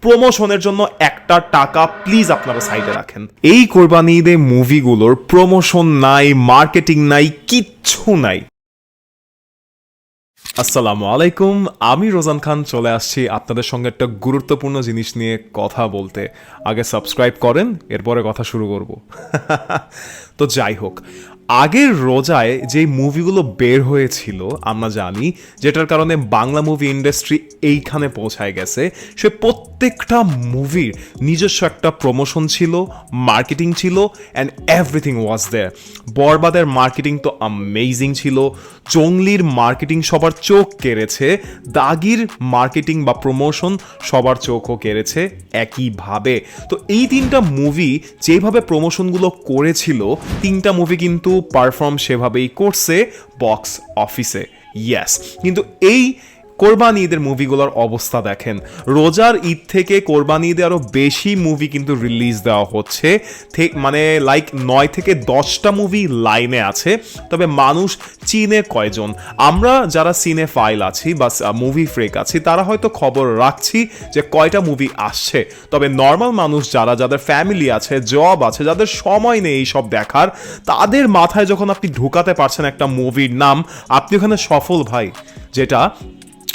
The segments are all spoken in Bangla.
প্রমোশনের জন্য একটা টাকা প্লিজ আপনারা সাইডে রাখেন। এই কোরবানি ঈদে মুভিগুলোর প্রমোশন নাই মার্কেটিং নাই, কিচ্ছু নাই। আসসালামু আলাইকুম, আমি রোজান খান, চলে আসছি আপনাদের সঙ্গে একটা গুরুত্বপূর্ণ জিনিস নিয়ে কথা বলতে। আগে সাবস্ক্রাইব করেন, এরপরে কথা শুরু করব। তো যাই হোক, আগের রোজায় যে মুভিগুলো বের হয়েছিল, আমরা জানি, যেটার কারণে বাংলা মুভি ইন্ডাস্ট্রি এইখানে পৌঁছায় গেছে, সে প্রত্যেকটা মুভির নিজস্ব একটা প্রমোশন ছিল মার্কেটিং ছিল অ্যান্ড এভরিথিং ওয়াজ দেয়ার বরবাদের মার্কেটিং তো আমেজিং ছিল, জঙ্গলির মার্কেটিং সবার চোখ কেড়েছে, দাগির মার্কেটিং বা প্রমোশন সবার চোখও কেড়েছে, একইভাবে। তো এই তিনটা মুভি যেভাবে প্রমোশনগুলো করেছিল তিনটা মুভি কিন্তু পারফর্ম সেভাবেই করছে বক্স অফিসে ইয়াস কিন্তু এই কোরবানি ঈদের মুভিগুলোর অবস্থা দেখেন। রোজার ঈদ থেকে কোরবানি ঈদে আরও বেশি মুভি কিন্তু রিলিজ দেওয়া হচ্ছে। মানে লাইক নয় থেকে দশটা মুভি লাইনে আছে। তবে মানুষ চীনে কয়জন? আমরা যারা সিনে ফাইল আছি বা মুভি ফ্রেক আছি, তারা হয়তো খবর রাখছি যে কয়টা মুভি আসছে। তবে নর্মাল মানুষ যারা, যাদের ফ্যামিলি আছে জব আছে, যাদের সময় নেই এইসব দেখার, তাদের মাথায় যখন আপনি ঢুকাতে পারছেন একটা মুভির নাম, আপনি ওখানে সফল ভাই। যেটা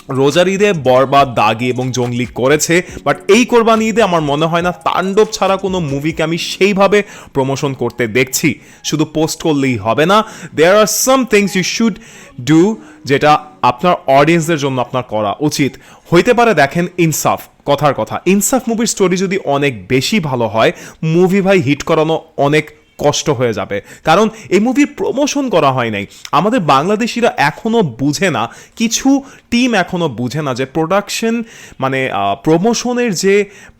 রোজার ঈদে বরবাদ, দাগি এবং জঙ্গলি করেছে বাট এই কোরবানি ঈদে আমার মনে হয় না তাণ্ডব ছাড়া কোনো মুভিকে আমি সেইভাবে প্রমোশন করতে দেখছি। শুধু পোস্ট করলেই হবে না। There are some things you should do যেটা আপনার অডিয়েন্সদের জন্য আপনার করা উচিত। হইতে পারে দেখেন ইনসাফ, কথার কথা। ইনসাফ মুভির স্টোরি যদি অনেক বেশি ভালো হয় মুভি ভাই হিট করানো অনেক কষ্ট হয়ে যাবে। কারণ এই মুভির প্রমোশন করা হয় নাই। আমাদের বাংলাদেশিরা এখনও বুঝে না, কিছু টিম এখনও বুঝে না যে প্রোডাকশন মানে প্রমোশনের যে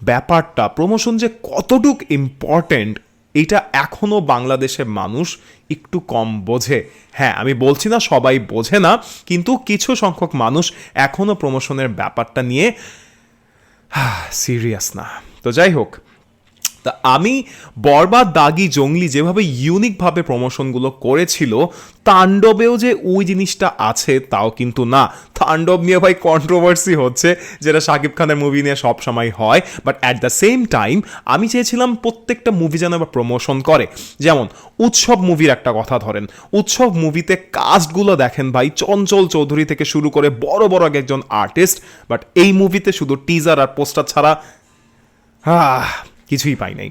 ব্যাপারটা প্রমোশন যে কতটুক ইম্পর্টেন্ট এটা এখনও বাংলাদেশের মানুষ একটু কম বোঝে। হ্যাঁ আমি বলছি না সবাই বোঝে না, কিন্তু কিছু সংখ্যক মানুষ এখনও প্রমোশনের ব্যাপারটা নিয়ে সিরিয়াস না। তো যাই হোক তা আমি বরবাদ দাগি জঙ্গলি যেভাবে ইউনিকভাবে প্রমোশনগুলো করেছিল তাণ্ডবেও যে ওই জিনিসটা আছে তাও কিন্তু না। তাণ্ডব নিয়ে ভাই কন্ট্রোভার্সি হচ্ছে যেটা শাকিব খানের মুভি নিয়ে সবসময় হয়। But at the same time আমি চেয়েছিলাম প্রত্যেকটা মুভি যেন আবার প্রমোশন করে। যেমন উৎসব মুভির একটা কথা ধরেন। উৎসব মুভিতে কাস্টগুলো দেখেন ভাই চঞ্চল চৌধুরী থেকে শুরু করে বড় বড় একজন আর্টিস্ট বাট এই মুভিতে শুধু টিজার আর পোস্টার ছাড়া আহ, কিছুই পাই নাই।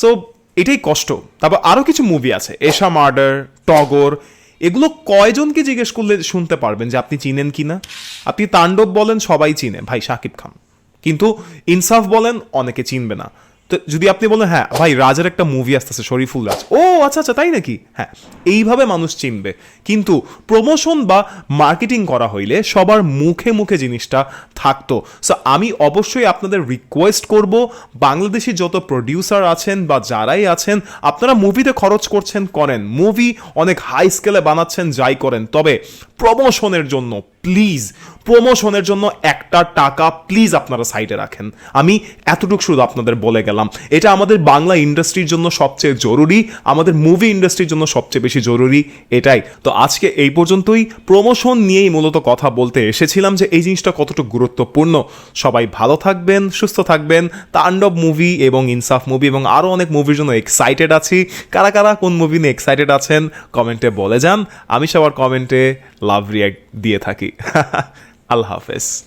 সো এটাই কষ্ট। তারপর আরও কিছু মুভি আছে। এশা মার্ডার টগর এগুলো কয়জনকে জিজ্ঞেস করলে শুনতে পারবেন যে আপনি চিনেন কি না আপনি তাণ্ডব বলেন, সবাই চিনে। ভাই, শাকিব খান। কিন্তু ইনসাফ বলেন, অনেকে চিনবে না। তো যদি আপনি বলেন হ্যাঁ ভাই, রাজের একটা মুভি আসতেছে, শরীফুল রাজ। ও আচ্ছা আচ্ছা তাই নাকি? হ্যাঁ এইভাবে মানুষ চিনবে। কিন্তু প্রমোশন বা মার্কেটিং করা হইলে সবার মুখে মুখে জিনিসটা থাকতো। সো আমি অবশ্যই আপনাদের রিকোয়েস্ট করব, বাংলাদেশি যত প্রডিউসার আছেন বা যারাই আছেন, আপনারা মুভিতে খরচ করছেন, করেন। মুভি অনেক হাই স্কেলে বানাচ্ছেন, যাই করেন। তবে প্রমোশনের জন্য প্লিজ প্রমোশনের জন্য একটা টাকা প্লিজ আপনারা সাইডে রাখেন। আমি এতটুকু শুধু আপনাদের বলে গেলাম। এটা আমাদের বাংলা ইন্ডাস্ট্রির জন্য সবচেয়ে জরুরি, আমাদের মুভি ইন্ডাস্ট্রির জন্য সবচেয়ে বেশি জরুরি, এটাই। তো আজকে এই পর্যন্তই। প্রমোশন নিয়েই মূলত কথা বলতে এসেছিলাম যে এই জিনিসটা কতটুকু গুরুত্বপূর্ণ। সবাই ভালো থাকবেন, সুস্থ থাকবেন। তাণ্ডব মুভি এবং ইনসাফ মুভি এবং আরও অনেক মুভির জন্য এক্সাইটেড আছি। কারা কারা কোন মুভি নিয়ে এক্সাইটেড আছেন কমেন্টে বলে যান। আমি সবার কমেন্টে লাভ রিয়াক্ট দিয়ে থাকি। আল্লাহ হাফেজ